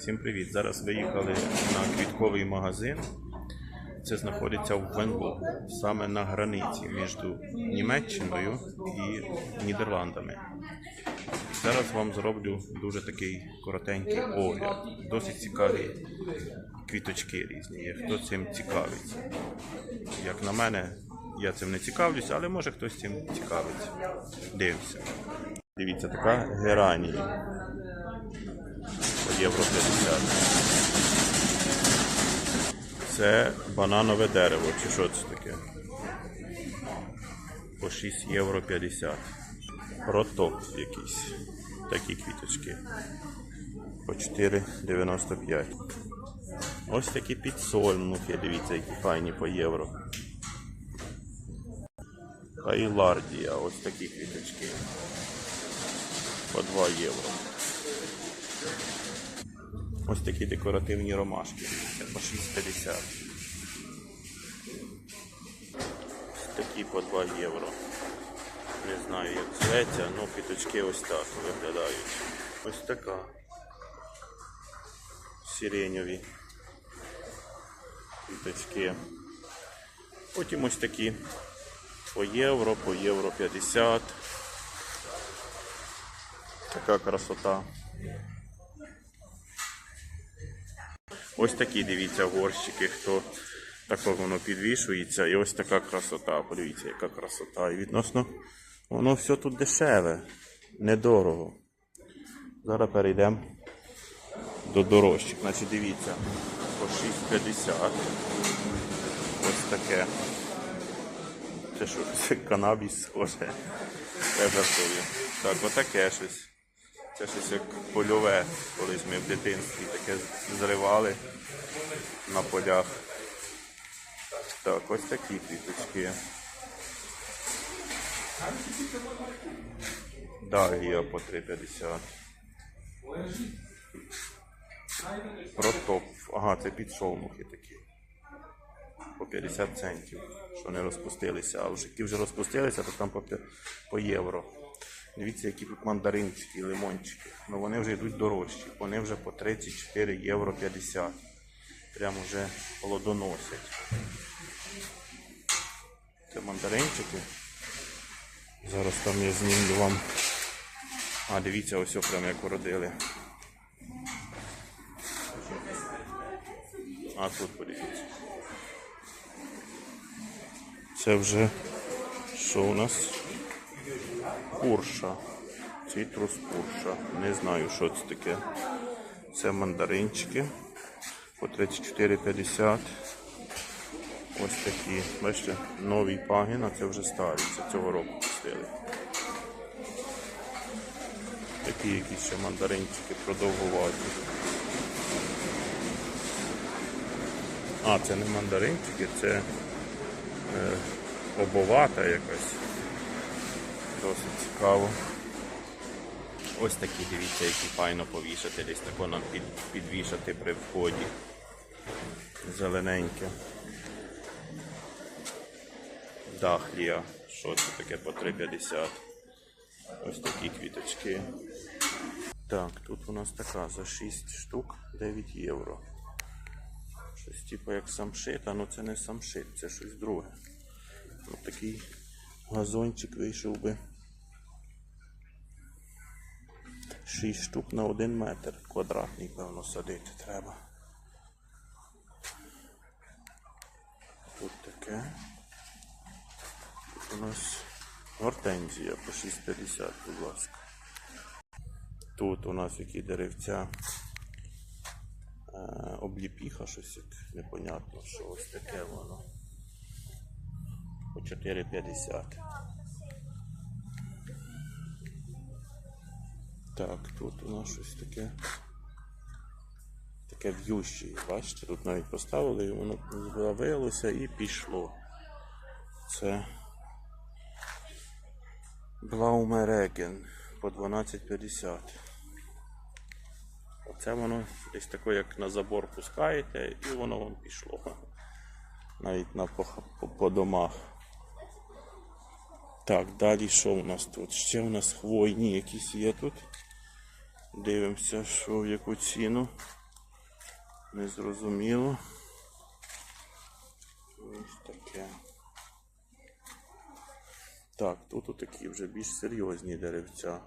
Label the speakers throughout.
Speaker 1: Всім привіт! Зараз виїхали на квітковий магазин. Це знаходиться в Венло, саме на границі між Німеччиною і Нідерландами. Зараз вам зроблю дуже такий коротенький огляд. Досить цікаві квіточки різні. Хто цим цікавиться. Як на мене, я цим не цікавлюсь, але може хтось цим цікавиться. Дивимося. Дивіться, така геранія євро 50. Це бананове дерево, чи що це таке? По 6 євро 50. Протоп якийсь. Такі квіточки. По 4,95. Ось такі підсольнухи, дивіться, які файні по євро. Хайлардія, ось такі квіточки. По 2 євро. Ось такі декоративні ромашки. По 6,50. Ось такі по 2 євро. Не знаю, як зветься, але квіточки ось так виглядають. Ось така. Сиреньові квіточки. Потім ось такі по євро, по євро 50. Така красота. Ось такі, дивіться, горщики, хто тако воно підвішується. І ось така красота. Подивіться, яка красота. І відносно воно все тут дешеве, недорого. Зараз перейдемо до дорожчих. Значить, дивіться, по 6,50. Ось таке. Це що, це канабіс схоже. Це жартую. Так, отаке щось. Це щось як польове, колись ми в дитинстві таке зривали на полях. Так, ось такі квіточки. Дагія по 3,50. Протоп. Ага, це підсолнухи такі. По 50 центів, що не розпустилися. А вже які вже розпустилися, то там по, по євро. Дивіться, які тут мандаринчики, лимончики. Ну вони вже йдуть дорожчі. Вони вже по 34 євро 50. Прямо вже плодоносять. Це мандаринчики. Зараз там я знімлю вам. А, дивіться, ось прямо як уродили. А тут подивіться. Це вже що у нас? Пурша. Цитрус пурша. Не знаю, що це таке. Це мандаринчики по 34,50. Ось такі. Бачите, новий пагін, а це вже старі. Це цього року пустили. Такі якісь ще мандаринчики продовгуваті. А, це не мандаринчики, це е, обовата якась. Досить цікаво. Ось такі, дивіться, які файно повішати, десь тако нам під, підвішати при вході. Зелененьке. Дахлія. Що це таке по 3,50. Ось такі квіточки. Так, тут у нас така за 6 штук 9 євро. Щось типу як самшит, а ну це не самшит, це щось друге. Ось такий газончик вийшов би 6 штук на 1 метр квадратний, певно, садити треба. Тут таке. Тут у нас гортензія по 6,50, будь ласка. Тут у нас які деревця. Обліпіха, щось як непонятно, що ось таке воно. По 4,50. Так, тут у нас щось таке. Таке в'юще. Бачите, тут навіть поставили, і воно з'явилося і пішло. Це Блаумереген по 12,50. Оце воно десь таке, як на забор пускаєте, і воно вам пішло. Навіть на по, по домах. Так, далі що у нас тут? Ще у нас хвойні якісь є тут. Дивимося, що в яку ціну. Незрозуміло. Ось таке. Так, тут такі вже більш серйозні деревця.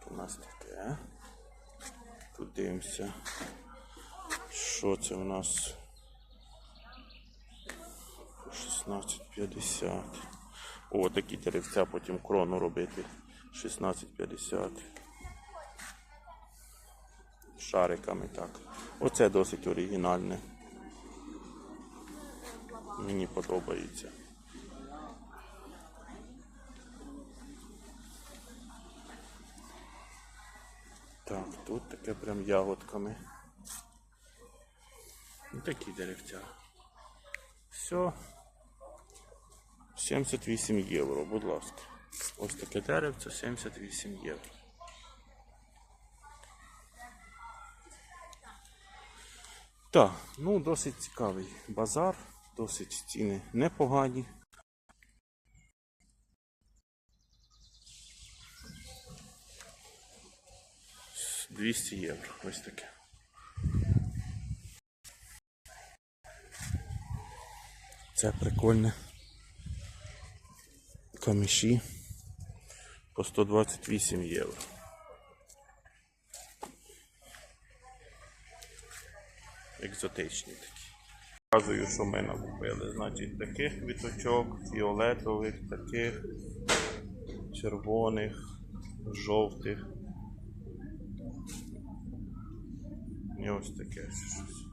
Speaker 1: Тут у нас таке. Тут дивимося. Що це у нас? 16,50. О, такі деревця потім крону робити. 16,50. Шариками так. Оце досить оригінальне. Мені подобається. Так, тут таке прям ягодками. Ну, такі деревця. Все. 78 євро, будь ласка. Ось таке деревце 78 євро. Так, ну досить цікавий базар, досить ціни непогані. 200 євро, ось таке. Це прикольне. Каміші по 128 євро. Екзотичні такі. Показую, що ми накупили. Значить, таких квіточок, фіолетових, таких, червоних, жовтих. І ось таке щось.